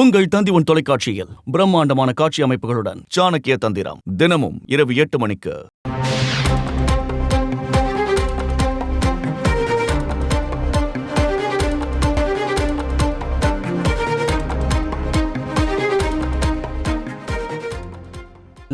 உங்கள் தந்தி உன் தொலைக்காட்சியில் பிரம்மாண்டமான காட்சி அமைப்புகளுடன் சாணக்கிய தந்திரம் தினமும் இரவு எட்டு மணிக்கு.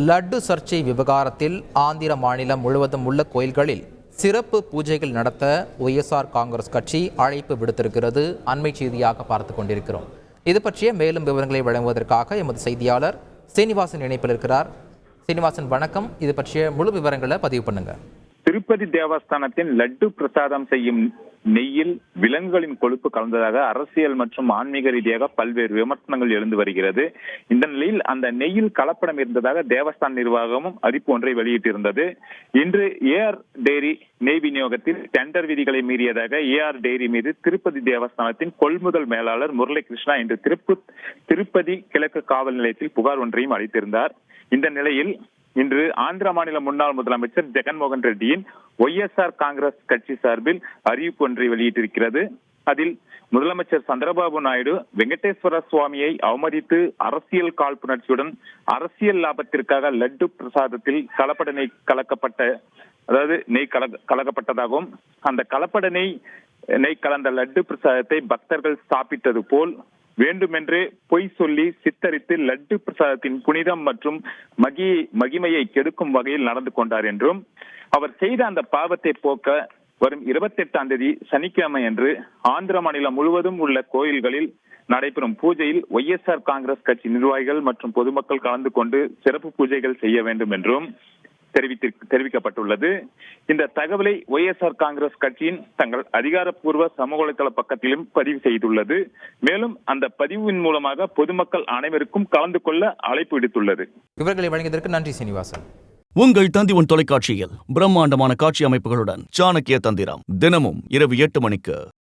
லட்டு சர்ச்சை விவகாரத்தில் ஆந்திர மாநிலம் முழுவதும் உள்ள கோயில்களில் சிறப்பு பூஜைகள் நடத்த ஒய்எஸ்ஆர் காங்கிரஸ் கட்சி அழைப்பு விடுத்திருக்கிறது. அண்மை செய்தியாக பார்த்து கொண்டிருக்கிறோம். இது பற்றிய மேலும் விவரங்களை வழங்குவதற்காக எமது செய்தியாளர் சீனிவாசன் இணைப்பில் இருக்கிறார். சீனிவாசன் வணக்கம். இது பற்றிய முழு விவரங்களை பதிவு பண்ணுங்க. திருப்பதி தேவஸ்தானத்தின் லட்டு பிரசாதம் செய்யும் நெய்யில் விலங்குகளின் கொழுப்பு கலந்ததாக அரசியல் மற்றும் ஆன்மீக ரீதியாக பல்வேறு விமர்சனங்கள் எழுந்து வருகிறது. இந்த நிலையில் அந்த நெய்யில் கலப்படம் இருந்ததாக தேவஸ்தான் நிர்வாகமும் அறிவிப்பு ஒன்றை வெளியிட்டிருந்தது. இன்று ஏஆர் டெய்ரி நெய் விநியோகத்தில் டெண்டர் விதிகளை மீறியதாக ஏஆர் டெய்ரி மீது திருப்பதி தேவஸ்தானத்தின் கொள்முதல் மேலாளர் முரளி கிருஷ்ணா இன்று திருப்பு திருப்பதி கிழக்கு காவல் நிலையத்தில் புகார் ஒன்றையும் அளித்திருந்தார். இந்த நிலையில் இன்று ஆந்திர மாநில முன்னாள் முதலமைச்சர் ஜெகன்மோகன் ரெட்டியின் ஒய்எஸ்ஆர் காங்கிரஸ் கட்சி சார்பில் அறிவிப்பு ஒன்றை வெளியிட்டிருக்கிறது. அதில் முதலமைச்சர் சந்திரபாபு நாயுடு வெங்கடேஸ்வர சுவாமியை அவமதித்து அரசியல் காழ்ப்புணர்ச்சியுடன் அரசியல் லாபத்திற்காக லட்டு பிரசாதத்தில் கலப்பட நெய் கலக்கப்பட்ட அதாவது நெய் கல கலக்கப்பட்டதாகவும் அந்த கலப்பட நெய் நெய் கலந்த லட்டு பிரசாதத்தை பக்தர்கள் சாப்பிட்டது போல் வேண்டுமென்றே பொய் சொல்லி சித்தரித்து லட்டு பிரசாதத்தின் புனிதம் மற்றும் மகி மகிமையை கெடுக்கும் வகையில் நடந்து கொண்டார் என்றும் அவர் செய்த அந்த பாவத்தை போக்க வரும் இருபத்தி எட்டாம் தேதி சனிக்கிழமை அன்று ஆந்திர மாநிலம் முழுவதும் உள்ள கோயில்களில் நடைபெறும் பூஜையில் ஒய்எஸ்ஆர் காங்கிரஸ் கட்சி நிர்வாகிகள் மற்றும் பொதுமக்கள் கலந்து கொண்டு சிறப்பு பூஜைகள் செய்ய வேண்டும் என்றும் தெரிவித்து தெரிவிக்கப்பட்டுள்ளது. இந்த தகவலை ஒய்எஸ்ஆர் காங்கிரஸ் கட்சியின் தங்கள் அதிகாரப்பூர்வ சமூக வலைதள பக்கத்திலும் பதிவு செய்துள்ளது. மேலும் அந்த பதிவின் மூலமாக பொதுமக்கள் அனைவருக்கும் கலந்து கொள்ள அழைப்பு விடுத்துள்ளது. விவரங்களை வழங்கியதற்கு நன்றி சீனிவாசன். உங்கள் தந்திவன் தொலைக்காட்சியில் பிரம்மாண்டமான காட்சி அமைப்புகளுடன் சாணக்கிய தந்திரம் தினமும் இரவு எட்டு மணிக்கு.